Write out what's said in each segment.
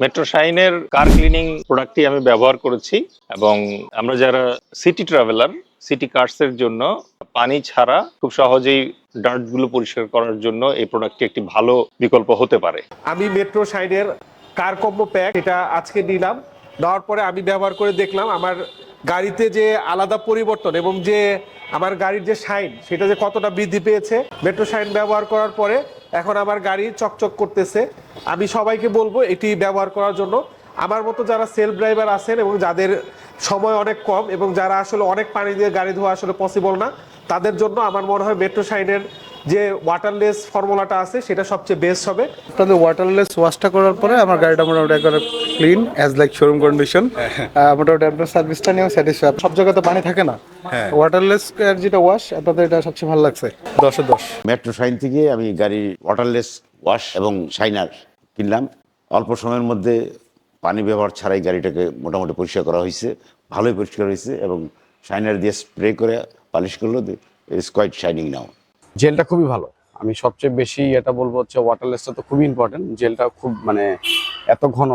Metro শাইনের কার cleaning প্রোডাক্টটি আমি ব্যবহার করেছি এবং আমরা যারা সিটি ট্রাভেলার সিটি কার্সের জন্য পানি ছাড়া খুব সহজেই ডার্টগুলো পরিষ্কার করার জন্য এই প্রোডাক্টটি একটি ভালো বিকল্প হতে পারে। আমি মেট্রো সাইডের কার কম্বো প্যাক এটা আজকে নিলাম। নেওয়ার পরে আমি ব্যবহার করে দেখলাম আমার গাড়িতে যে আলাদা পরিবর্তন এবং যে আমার গাড়ির যে শাইন সেটা যে কতটা বৃদ্ধি পেয়েছে। মেট্রো শাইন ব্যবহার করার পরে এখন আমার গাড়ি চকচক করতেছে। আমি সবাইকে বলব এটি ব্যবহার করার জন্য। আমার মতো যারা সেলফ ড্রাইভার আছেন এবং যাদের সময় অনেক কম এবং যারা আসলে অনেক পানি দিয়ে গাড়ি ধোয়া আসলে পসিবল না, তাদের জন্য আমার মনে হয় মেট্রো শাইনের যে ওয়াটারলেস ফর্মুলাটা আছে সেটা সবচেয়ে বেস্ট হবে। আপনাদের ওয়াটারলেস ওয়াশটা করার পরে আমার গাড়িটা মোটামুটি একবার clean as like showroom condition মোটামুটি আপনার সার্ভিসটা নিয়েও স্যাটিসফাই সব জায়গাতে পানি থাকে না। ওয়াটারলেস যেটা ওয়াশ আপনাদের এটা সবচেয়ে ভালো লাগছে। দশে দশ। মেট্রো শাইন থেকে আমি গাড়ির ওয়াটারলেস ওয়াশ এবং শাইনার কিনলাম। অল্প সময়ের মধ্যে পানি ব্যবহার ছাড়াই গাড়িটাকে মোটামুটি পরিষ্কার করা হয়েছে। ভালোই পরিষ্কার হয়েছে এবং শাইনার দিয়ে স্প্রে করে পালিশ করল ইটস কোয়াইট শাইনিং নাও জেলটা খুবই ভালো। আমি সবচেয়ে বেশি এটা বলব হচ্ছে ওয়াটারলেসটা তো খুবই ইম্পর্টেন্ট জেলটা খুব মানে এত ঘন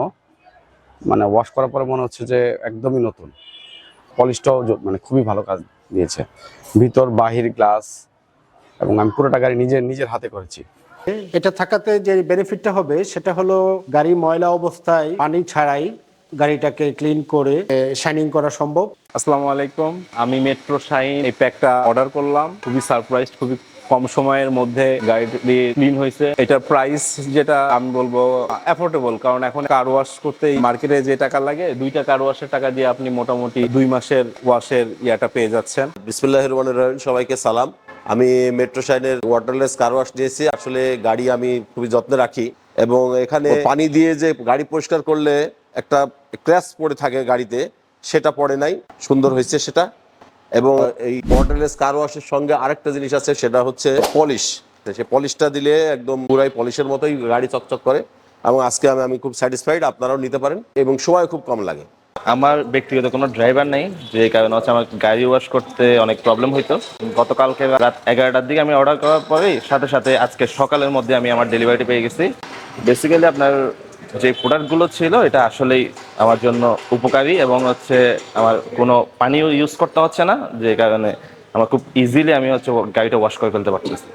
মানে ওয়াশ করার পরে মনে হচ্ছে যে একদমই নতুন। পলিশটাও মানে খুবই ভালো কাজ দিয়েছে। ভিতর বাহির গ্লাস এবং আমি পুরোটা গাড়ি নিজের নিজের হাতে করেছি। এটা থাকাতে যে বেনিফিটটা হবে সেটা হলো গাড়ি ময়লা অবস্থায় পানি ছাড়াই গাড়িটাকে ক্লিন করে শাইনিং করা সম্ভব। আসসালামু আলাইকুম। আমি মেট্রো শাইন এই প্যাকটা অর্ডার করলাম। খুবই সারপ্রাইজ খুবই কম সময়ের মধ্যে গাড়িটি ক্লিন হয়েছে। এটার প্রাইস যেটা আমি বলব অ্যাফোর্ডেবল কারণ এখন কার ওয়াশ করতে মার্কেটে যে টাকা লাগে দুইটা কার ওয়াশের টাকা দিয়ে আপনি মোটামুটি দুই মাসের ওয়াশের ইয়াটা পেয়ে যাচ্ছেন। বিসমুল্লাহ রহমান রহিম সবাইকে সালাম। আমি মেট্রো শাইনের ওয়াটারলেস কার ওয়াশ নিয়েছি আসলে গাড়ি আমি খুবই যত্নে রাখি এবং এখানে পানি দিয়ে যে গাড়ি পরিষ্কার করলে একটা ক্র্যাশ পড়ে থাকে গাড়িতে সেটা পড়ে নাই। সুন্দর হয়েছে সেটা। এবং এই ওয়াটারলেস কার ওয়াশের সঙ্গে আরেকটা জিনিস আছে সেটা হচ্ছে পলিশ সে পলিশটা দিলে একদম পুরাই পলিশের মতোই গাড়ি চকচক করে এবং আজকে আমি আমি খুব স্যাটিসফাইড আপনারাও নিতে পারেন এবং সময় খুব কম লাগে। আমার ব্যক্তিগত কোনো ড্রাইভার নেই যে কারণে হচ্ছে আমার গাড়ি ওয়াশ করতে অনেক প্রবলেম হইতো। গতকালকে রাত এগারোটার দিকে আমি অর্ডার করার পরেই সাথে সাথে আজকে সকালের মধ্যে আমি আমার ডেলিভারিটি পেয়ে গেছি। বেসিক্যালি আপনার যে প্রোডাক্টগুলো ছিল, এটা আসলেই আমার জন্য উপকারী এবং হচ্ছে আমার কোনো পানিও ইউজ করতে হচ্ছে না, যে কারণে আমার খুব ইজিলি আমি হচ্ছে গাড়িটা ওয়াশ করে ফেলতে পারতেছি।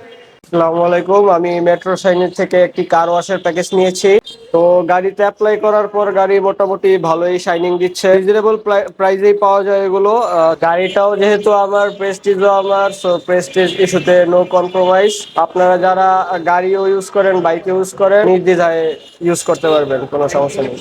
আসসালামু আলাইকুম। আমি মেট্রো সাইনের থেকে একটি কার ওয়াশের প্যাকেজ নিয়েছি। তো গাড়িতে অ্যাপ্লাই করার পর গাড়ি মোটামুটি ভালোই শাইনিং দিচ্ছে। রিজনেবল প্রাইসেই পাওয়া যায় এগুলো। গাড়িটাও যেহেতু আমার প্রেস্টিজও আমার সো প্রেস্টিজ ইস্যুতে নো কম্প্রোমাইজ আপনারা যারা গাড়িও ইউজ করেন বাইক ইউজ করেন, নির্দ্বিধায় ইউজ করতে পারবেন, কোনো সমস্যা নেই।